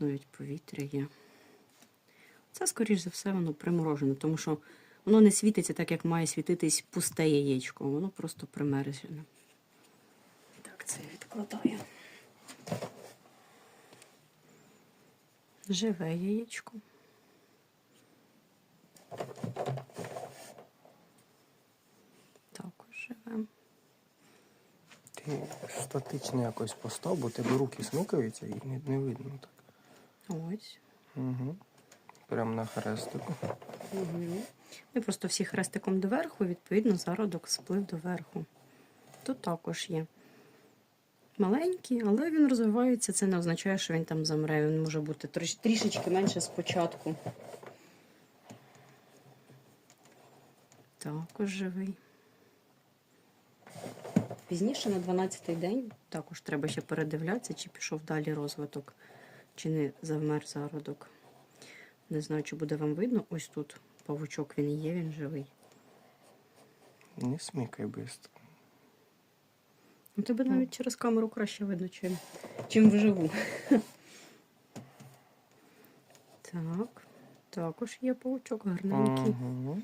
Навіть повітря є. Це, скоріш за все, воно приморожене, тому що воно не світиться так, як має світитись пусте яєчко. Воно просто примерзне. Так, це відкладаю. Живе яєчко. Також живе. Ти статично якось постав, бо тебе руки смикаються і не, не видно так. Ось. Угу. Прямо на хрестику. Угу. Ми просто всі хрестиком доверху, відповідно, зародок сплив доверху. Тут також є маленький, але він розвивається. Це не означає, що він там замре. Він може бути тріш- трішечки менше спочатку. Також живий. Пізніше на 12-й день також треба ще передивлятися, чи пішов далі розвиток, чи не завмер зародок. Не знаю, чи буде вам видно. Ось тут павучок він є, він живий. Не смикай бистро. Ну, тебе навіть через камеру краще видно, чим, чим вживу. Так, також є павучок гарненький. Угу.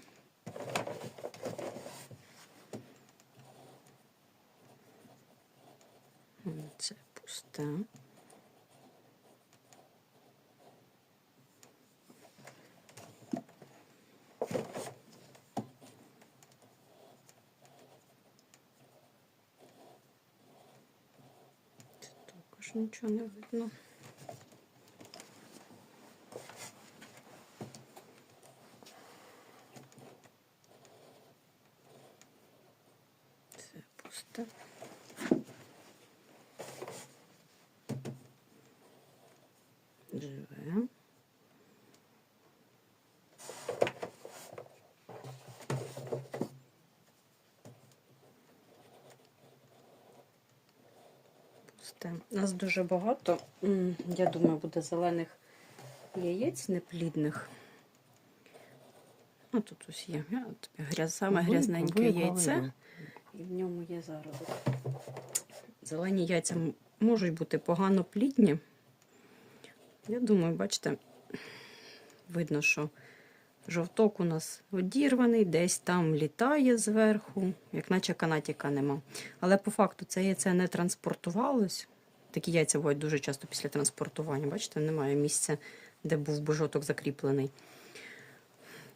Це пусте. Також нічого не видно. Це пусте. Живе. Пусте. Нас дуже багато. Я думаю, буде зелених яєць неплідних. Ну, тут ось є гряз, саме грязненьке яйце. І в ньому є зародок. Зелені яйця можуть бути погано плідні. Я думаю, бачите, видно, що жовток у нас одірваний, десь там літає зверху, як наче канатіка нема. Але по факту це яйце не транспортувалось. Такі яйця бувають дуже часто після транспортування. Бачите, немає місця, де був би жовток закріплений.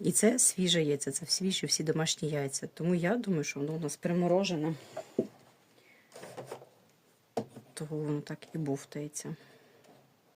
І це свіже яйце, це свіжі всі домашні яйця. Тому я думаю, що воно у нас приморожене. Того воно так і бовтається.